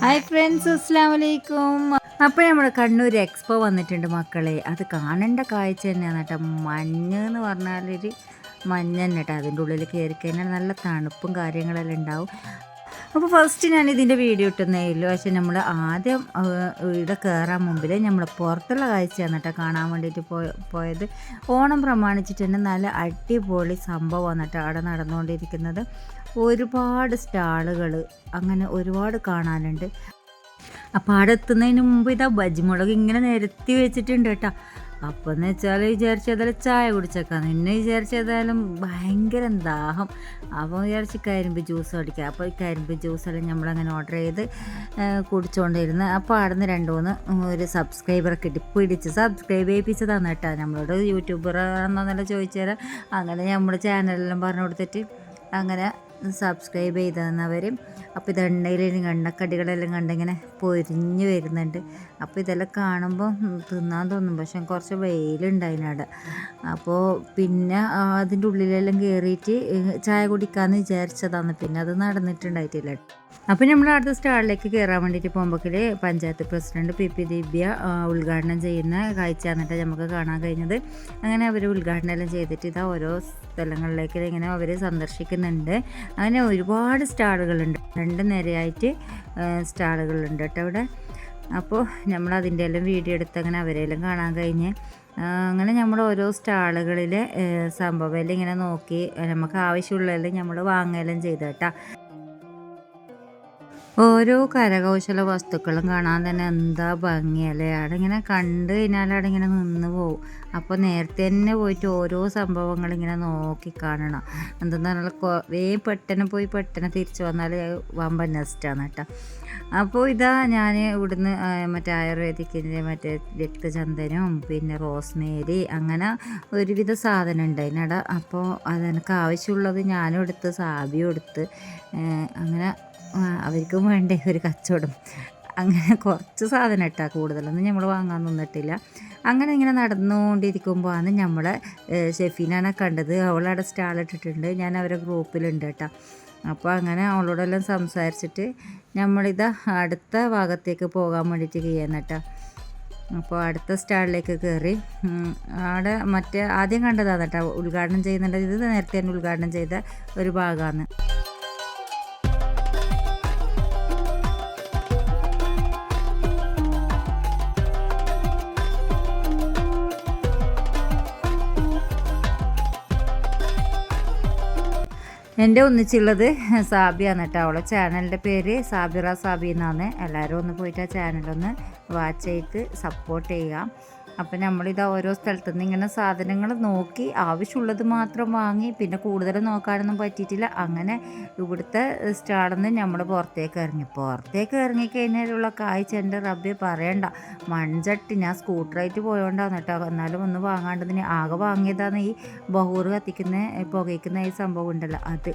Hi friends അസ്സാം വലൈക്കും അപ്പോൾ നമ്മുടെ കണ്ണൂർ എക്സ്പോ വന്നിട്ടുണ്ട് മക്കളെ. അത് കാണേണ്ട കാഴ്ച തന്നെയാണ് കേട്ടോ. മഞ്ഞ് എന്ന് പറഞ്ഞാലൊരു മഞ്ഞ് തന്നെ കേട്ടോ. അതിന്റെ ഉള്ളിൽ കയറി കഴിഞ്ഞാൽ നല്ല തണുപ്പും കാര്യങ്ങളെല്ലാം ഉണ്ടാവും. അപ്പോൾ ഫസ്റ്റ് ഞാൻ ഇതിന്റെ വീഡിയോ ഇട്ടുന്നേ ഉള്ളൂ. പക്ഷേ നമ്മൾ ആദ്യം ഇവിടെ കയറാൻ മുമ്പിൽ നമ്മൾ പുറത്തുള്ള കാഴ്ചയാണ് കേട്ടോ കാണാൻ വേണ്ടിയിട്ട് പോയ പോയത്. ഓണം പ്രമാണിച്ചിട്ട് തന്നെ നല്ല അടിപൊളി സംഭവമാണ് കേട്ടോ അവിടെ നടന്നുകൊണ്ടിരിക്കുന്നത്. ഒരുപാട് സ്റ്റാളുകൾ അങ്ങനെ ഒരുപാട് കാണാനുണ്ട്. അപ്പോൾ അവിടെ എത്തുന്നതിന് മുമ്പ് ഇതാ ബജിമുളക് ഇങ്ങനെ നിരത്തി വെച്ചിട്ടുണ്ട് കേട്ടോ. അപ്പോൾ എന്ന് വെച്ചാൽ വിചാരിച്ചതായാലും ചായ കുടിച്ചേക്കാം. എന്നെ വിചാരിച്ചതായാലും ഭയങ്കര ദാഹം. അപ്പോൾ വിചാരിച്ച് കരിമ്പ് ജ്യൂസ് അടിക്കാം. അപ്പോൾ ഈ കരിമ്പ് ജ്യൂസെല്ലാം നമ്മളങ്ങനെ ഓർഡർ ചെയ്ത് കുടിച്ചുകൊണ്ടിരുന്ന് അപ്പോൾ അവിടെ നിന്ന് രണ്ട് മൂന്ന് ഒരു സബ്സ്ക്രൈബറെ കിട്ടി പിടിച്ച് സബ്സ്ക്രൈബ് ചെയ്യിപ്പിച്ചതാണ് കേട്ടോ. നമ്മളോട് യൂട്യൂബർ ആണെന്നല്ല ചോദിച്ചുതരാം അങ്ങനെ നമ്മുടെ ചാനലെല്ലാം പറഞ്ഞു കൊടുത്തിട്ട് അങ്ങനെ സബ്സ്ക്രൈബ് ചെയ്ത് തന്നവരും അപ്പോൾ ഇത് എണ്ണയിലും എണ്ണക്കടികളെല്ലാം കണ്ടിങ്ങനെ പൊരിഞ്ഞ് വരുന്നുണ്ട്. അപ്പോൾ ഇതെല്ലാം കാണുമ്പോൾ തിന്നാൻ തോന്നും. പക്ഷെ കുറച്ച് വെയിലുണ്ടായിനവിടെ അപ്പോൾ പിന്നെ അതിന്റെ ഉള്ളിലെല്ലാം കയറിയിട്ട് ചായ കുടിക്കാമെന്ന് വിചാരിച്ചതാണ്. പിന്നെ അത് നടന്നിട്ടുണ്ടായിട്ടില്ല. അപ്പോൾ നമ്മൾ അടുത്ത സ്റ്റാളിലേക്ക് കയറാൻ വേണ്ടിയിട്ട് പോകുമ്പോഴേ panchayat president P P Divya ഉദ്ഘാടനം ചെയ്യുന്ന കാഴ്ച എന്നിട്ട് നമുക്ക് കാണാൻ കഴിഞ്ഞത്. അങ്ങനെ അവർ ഉദ്ഘാടനം എല്ലാം ചെയ്തിട്ട് ഇതാ ഓരോ സ്ഥലങ്ങളിലേക്ക് ഇങ്ങനെ അവർ സന്ദർശിക്കുന്നുണ്ട്. അങ്ങനെ ഒരുപാട് സ്റ്റാളുകളുണ്ട്. രണ്ട് നിരയായിട്ട് സ്റ്റാളുകളുണ്ട് കേട്ടോ അവിടെ. അപ്പോൾ നമ്മളതിന്റെ എല്ലാം വീഡിയോ എടുത്ത് അങ്ങനെ അവരെല്ലാം കാണാൻ കഴിഞ്ഞ് അങ്ങനെ നമ്മൾ ഓരോ സ്റ്റാളുകളിലെ സംഭവം എല്ലാം ഇങ്ങനെ നോക്കി നമുക്ക് ആവശ്യമുള്ളതെല്ലാം നമ്മൾ വാങ്ങുകയെല്ലാം ചെയ്തു കേട്ടോ. ഓരോ കരകൗശല വസ്തുക്കളും കാണാൻ തന്നെ എന്താ ഭംഗിയല്ലേ അല്ലേ? ഇങ്ങനെ കണ്ടു കഴിഞ്ഞാൽ അവിടെ ഇങ്ങനെ നിന്ന് പോകും അപ്പോൾ നേരത്തെ തന്നെ പോയിട്ട് ഓരോ സംഭവങ്ങൾ ഇങ്ങനെ നോക്കി കാണണം. എന്തെന്ന് പറഞ്ഞാൽ വേഗം പെട്ടെന്ന് പോയി പെട്ടെന്ന് തിരിച്ചു വന്നാൽ വമ്പൻ നെസ്റ്റാണ് കേട്ടോ. അപ്പോൾ ഇതാ ഞാൻ ഇവിടുന്ന് മറ്റേ ആയുർവേദിക്കിന്റെ മറ്റേ രക്തചന്ദനവും പിന്നെ റോസ്മേരി അങ്ങനെ ഒരുവിധ സാധനം ഉണ്ടായിനട അപ്പോൾ അതെനിക്ക് ആവശ്യമുള്ളത് ഞാനും എടുത്ത് സാബിയും എടുത്ത് അങ്ങനെ അവർക്കും വേണ്ടേ ഒരു കച്ചവടം. അങ്ങനെ കുറച്ച് സാധനം ഇട്ടാൽ കൂടുതലൊന്നും നമ്മൾ വാങ്ങാൻ നിന്നിട്ടില്ല. അങ്ങനെ ഇങ്ങനെ നടന്നുകൊണ്ടിരിക്കുമ്പോഴാണ് നമ്മളെ ഷെഫീനാണ് ഷെഫീനാനെ കണ്ടത്. അവളവിടെ സ്റ്റാളിട്ടിട്ടുണ്ട് ഞാൻ അവരെ ഗ്രൂപ്പിലുണ്ട് കേട്ടോ. അപ്പോൾ അങ്ങനെ അവളോടെല്ലാം സംസാരിച്ചിട്ട് നമ്മളിതാ അടുത്ത ഭാഗത്തേക്ക് പോകാൻ വേണ്ടിയിട്ട് ചെയ്യാൻ കേട്ടോ. അപ്പോൾ അടുത്ത സ്റ്റാളിലേക്ക് കയറി അവിടെ മറ്റേ ആദ്യം കണ്ടതാണ് കേട്ടോ ഉദ്ഘാടനം ചെയ്യുന്നുണ്ട്. ഇത് നേരത്തെ തന്നെ ഉദ്ഘാടനം ചെയ്ത ഒരു ഭാഗമാണ് എന്റെ ഒന്നിച്ചുള്ളത് സാബിയാണ് കേട്ടോ. അവളെ ചാനലിന്റെ പേര് സാബിറ സാബി എന്നാണ് എല്ലാവരും ഒന്ന് പോയിട്ട് ആ ചാനലൊന്ന് വാച്ച് ചെയ്ത് സപ്പോർട്ട് ചെയ്യുക. അപ്പം നമ്മളിത് ഓരോ സ്ഥലത്തു നിന്ന് ഇങ്ങനെ സാധനങ്ങൾ നോക്കി ആവശ്യമുള്ളത് മാത്രം വാങ്ങി പിന്നെ കൂടുതൽ നോക്കാനൊന്നും പറ്റിയിട്ടില്ല. അങ്ങനെ ഇവിടുത്തെ സ്റ്റാളിൽ നിന്ന് നമ്മൾ പുറത്തേക്ക് ഇറങ്ങി. പുറത്തേക്ക് ഇറങ്ങിക്കഴിഞ്ഞാലുള്ള കാഴ്ച എന്റെ റബ്ബി പറയണ്ട. മൺചട്ടി ഞാൻ സ്കൂട്ടറായിട്ട് പോയോണ്ടാന്ന് കേട്ടോ. എന്നാലും ഒന്ന് വാങ്ങാണ്ടതിന് ആകെ വാങ്ങിയതാണ് ഈ ബഹൂർ കത്തിക്കുന്ന പുകയ്ക്കുന്ന ഈ സംഭവം ഉണ്ടല്ലോ. അത്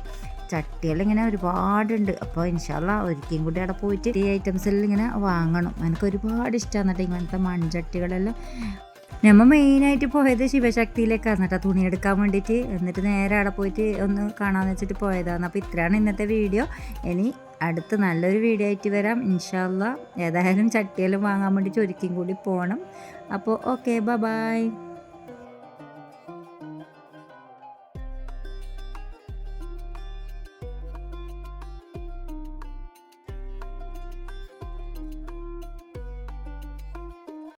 ചട്ടികളിങ്ങനെ ഒരുപാടുണ്ട്. അപ്പോൾ ഇൻഷാല്ല ഒരിക്കലും കൂടി അവിടെ പോയിട്ട് ഈ ഐറ്റംസ് എല്ലാം ഇങ്ങനെ വാങ്ങണം. എനിക്ക് ഒരുപാട് ഇഷ്ടമാണ് കേട്ടോ ഇങ്ങനത്തെ മൺചട്ടികളെല്ലാം നമ്മൾ മെയിനായിട്ട് പോയത് ശിവശക്തിയിലേക്കാണ് കേട്ടോ തുണി എടുക്കാൻ വേണ്ടിയിട്ട്. എന്നിട്ട് നേരെ അവിടെ പോയിട്ട് ഒന്ന് കാണാമെന്ന് വെച്ചിട്ട് പോയതാണ്. അപ്പോൾ ഇത്രയാണ് ഇന്നത്തെ വീഡിയോ. ഇനി അടുത്ത് നല്ലൊരു വീഡിയോ ആയിട്ട് വരാം. ഇൻഷാല്ല ഏതായാലും ചട്ടിയെല്ലാം വാങ്ങാൻ വേണ്ടിയിട്ട് ഒരിക്കലും കൂടി പോകണം അപ്പോൾ ഓക്കെ ബ ബായ്